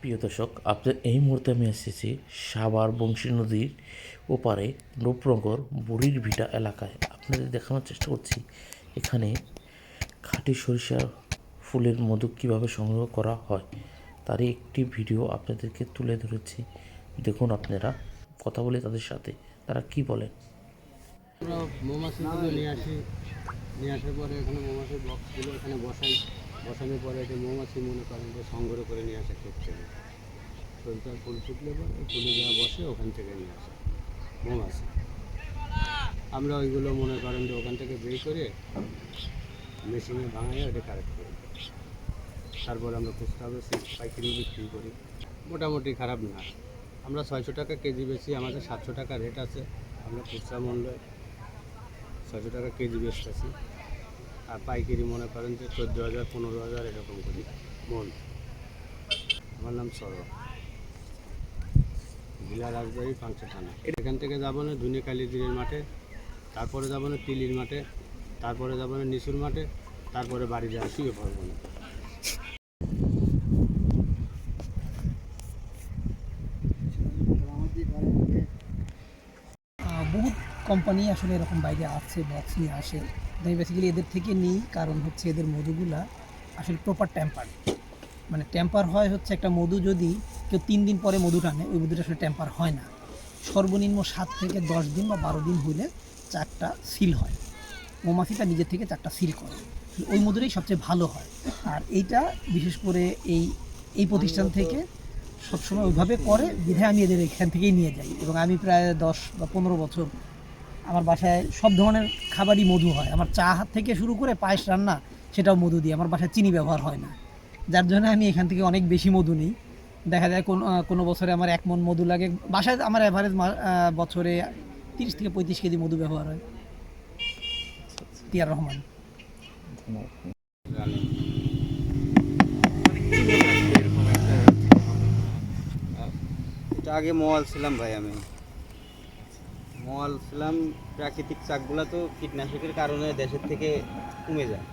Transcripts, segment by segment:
প্রিয় দর্শক, আপনার এই মুহূর্তে আমি এসেছি সাভার বংশী নদীর ওপারে রূপনগর বুড়ির ভিটা এলাকায়। আপনাদের দেখানোর চেষ্টা করছি, এখানে খাঁটি সরিষার ফুলের মধু কীভাবে সংগ্রহ করা হয় তারই একটি ভিডিও আপনাদেরকে তুলে ধরেছি। দেখুন আপনারা কথা বলে তাদের সাথে, তারা কি বলেন? মৌমাছিগুলো নিয়ে আসি, নিয়ে আসার পরে এখানে মৌমাছির বক্সগুলো এখানে বসাই। বসানোর পরে এটা মৌমাছি মনে করেন যে সংগ্রহ করে নিয়ে আসে ক্ষেত থেকে। সরিষার ফুল ফুটলে পরে ফুলে যা বসে ওখান থেকে নিয়ে আসে মৌমাছি। আমরা ওইগুলো মনে করেন যে ওখান থেকে বের করে মেশিনে ভাঙাই ওটা কালেক্ট করি তারপর আমরা খুচরা বেশি পাইকারি বিক্রি করি। মোটামুটি খারাপ না। আমরা ছয়শো টাকা কেজি বেশি, আমাদের সাতশো টাকা রেট আছে। আমরা খুচরা মূল্যে ছয়শো টাকা কেজি বেচতেছি। আর পাইকারি মনে করেন যে চোদ্দ হাজার, পনেরো হাজার এরকম করি। মন। আমার নাম সরব। জেলা রাজবাড়ি পাংশা থানা। এখান থেকে যাব না ধুনে কালীদিনের মাঠে, তারপরে যাব না তিলির মাঠে, তারপরে যাব না নিশুর মাঠে, তারপরে বাড়ি যাওয়া শুয়ে পড়ব না কোম্পানি আসলে এরকম বাইরে আসছে বক্স নিয়ে আসে। আমি বেসিক্যালি এদের থেকে নিই কারণ হচ্ছে এদের মধুগুলা আসলে প্রপার ট্যাম্পার মানে ট্যাম্পার হয় হচ্ছে একটা মধু যদি কেউ তিন দিন পরে মধু টানে ওই মধুটা আসলে ট্যাম্পার হয় না। সর্বনিম্ন সাত থেকে দশ দিন বা বারো দিন হইলে চারটা সিল হয়। মৌমাছিটা নিজের থেকে চারটা সিল করে। ওই মধুটাই সবচেয়ে ভালো হয়। আর এইটা বিশেষ করে এই এই প্রতিষ্ঠান থেকে সবসময় ওইভাবে করে বিধায় আমি এদের এখান থেকেই নিয়ে যাই। এবং আমি প্রায় দশ বা পনেরো বছর আমার বাসায় সব ধরনের খাবারই মধু হয়। আমার চা হাত থেকে শুরু করে পায়েস রান্না, সেটাও মধু দিয়ে। আমার বাসায় চিনি ব্যবহার হয় না। যার জন্য আমি এখান থেকে অনেক বেশি মধু নিই। দেখা যায় কোন কোনো বছরে আমার এক মন মধু লাগে। বাসায় আমার অ্যাভারেজ বছরে তিরিশ থেকে পঁয়ত্রিশ কেজি মধু ব্যবহার হয়। টিয়ার রহমান। আগে মোয়াল ছিলাম ভাই আমি। মোয়াল ছিলাম প্রাকৃতিক চাকগুলা তো কীটনাশকের কারণে দেশের থেকে কমে যায়।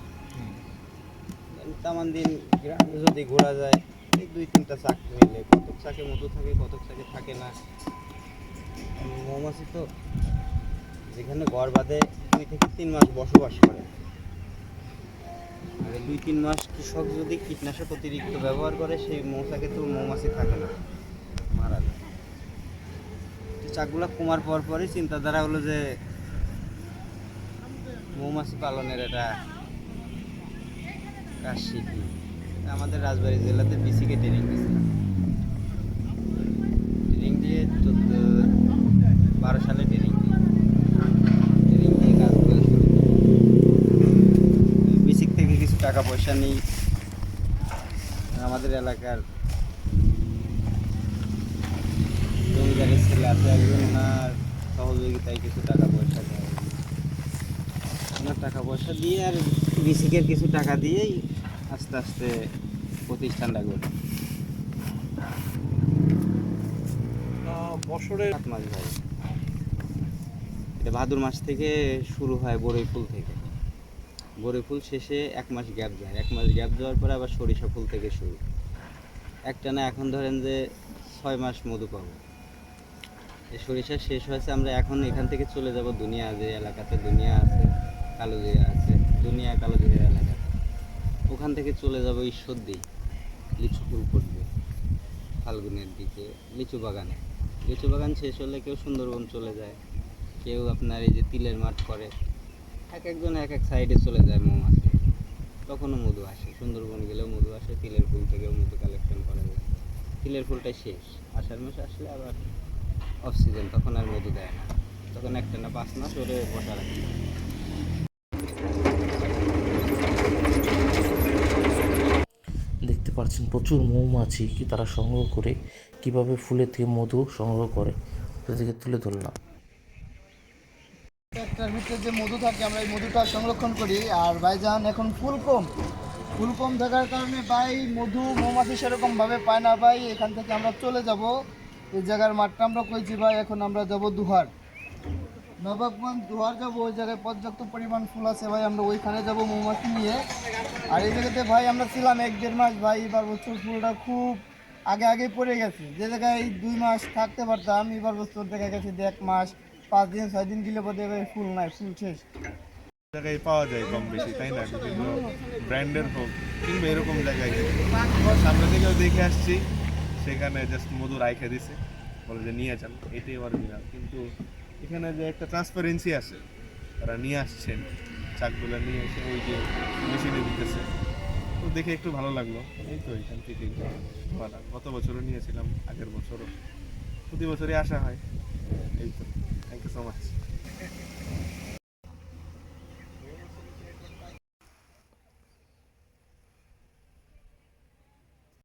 তেমন দিন গ্রামে যদি ঘোরা যায় এই দুই তিনটা চাক মিলে কতক চাকে মতো থাকে কতক চাকে থাকে না। মৌমাছি তো যেখানে ঘর বাঁধে দুই থেকে তিন মাস বসবাস করে। আর দুই তিন মাস কৃষক যদি কীটনাশক অতিরিক্ত ব্যবহার করে সেই মৌচাকে তো মৌমাছি থাকে না। চাকগুলা কমার পর পরই চিন্তাধারা হলো যে মৌমাছি পালনের একটা কাজ শিখি আমাদের রাজবাড়ী জেলাতে বিসিকে ট্রেনিং দিয়েছিলাম। ট্রেনিং দিয়ে চোদ্দ বারো সালে ট্রেনিং দিই ট্রেনিং দিয়ে কাজগুলো শুরু বেসিক থেকে কিছু টাকা পয়সা নেই। আমাদের এলাকার জমিদারের ছেলে আছে একজন ওনার সহযোগিতায় কিছু টাকা পয়সা দেয় ওনার টাকা পয়সা দিয়ে আর বেসিকের কিছু টাকা দিয়েই আস্তে আস্তে প্রতিষ্ঠানটা গড়ে। বছরে সাত মাস ভাই। এটা ভাদুর মাস থেকে শুরু হয় বড়ই ফুল থেকে। বড়ই ফুল শেষে এক মাস গ্যাপ যায়। এক মাস গ্যাপ দেওয়ার পরে আবার সরিষা ফুল থেকে শুরু। একটা না এখন ধরেন যে ছয় মাস মধু পাবো। সরিষা শেষ হয়েছে, আমরা এখন এখান থেকে চলে যাব দুনিয়া যে এলাকাতে দুনিয়া আছে কালোজিরা আছে, দুনিয়া কালোজিরা এলাকাতে। ওখান থেকে চলে যাব ঈশ্বরদী, লিচু ফুল ফুটবে ফাল্গুনের দিকে, লিচু বাগানে। লিচু বাগান শেষ হলে কেউ সুন্দরবন চলে যায়, কেউ আপনার এই যে তিলের মাঠ করে, এক একজন এক এক সাইডে চলে যায় মৌমাছি। তখনও মধু আসে, সুন্দরবন গেলেও মধু আসে, তিলের ফুল থেকেও মধু কালেকশন করা যায়। তিলের ফুলটাই শেষ, আষাঢ় মাসে আসলে আবার অফ সিজন তখন আর মধু দেয় না। তখন একটা না পাঁচ মাস ওরে বসা রাখে। দেখতে পাচ্ছেন প্রচুর মৌমাছি কি তারা সংগ্রহ করে কীভাবে ফুলের থেকে মধু সংগ্রহ করে তাদেরকে তুলে ধরলাম। একটার ভিতরে যে মধু থাকে আমরা এই মধুটা সংরক্ষণ করি। আর ভাইজান এখন ফুল কম। ফুল কম থাকার কারণে ভাই মধু মৌমাছি সেরকম ভাবে পায় না ভাই। এখান থেকে আমরা চলে যাব। এই জায়গার মাঠটা আমরা কইছি ভাই, এখন আমরা যাব দুহার। নবাবগঞ্জ দুহার যাব, ওই জায়গায় পর্যাপ্ত পরিমাণ ফুল আছে ভাই, আমরা ওইখানে যাব মৌমাছি নিয়ে। আর এই জায়গাতে ভাই, আমরা ছিলাম এক দেড় মাস, ভাই, এবার বছর ফুলটা খুব আগে আগে পড়ে গেছে। যে জায়গায় দুই মাস থাকতে পারতাম, এবার বছর দেখা গেছে এক মাস, পাঁচ দিন, ছয় দিন গেলে হয় ফুল নাই, ফুল শেষ। জায়গায় পাওয়া যায় কম বেশি, তাই না? ব্র্যান্ডের হোক, কিংবা এরকম জায়গায়। সামনে থেকেও দেখে আসছি। সেখানে জাস্ট মধু রাইখে দিছে। বলে যে নিয়ে যান। এটাই অরিজিনাল কিন্তু এখানে যে একটা ট্রান্সপারেন্সি আছে, তারা নিয়ে আসছেন চাকগুলো নিয়ে এসে ওই যে মেশিনে দিতেছে। তো দেখে একটু ভালো লাগল। এই তো এখান থেকে গত বছরও নিয়েছিলাম, আগের বছরও। প্রতি বছরই আসা হয়। এই তো। Thank you so much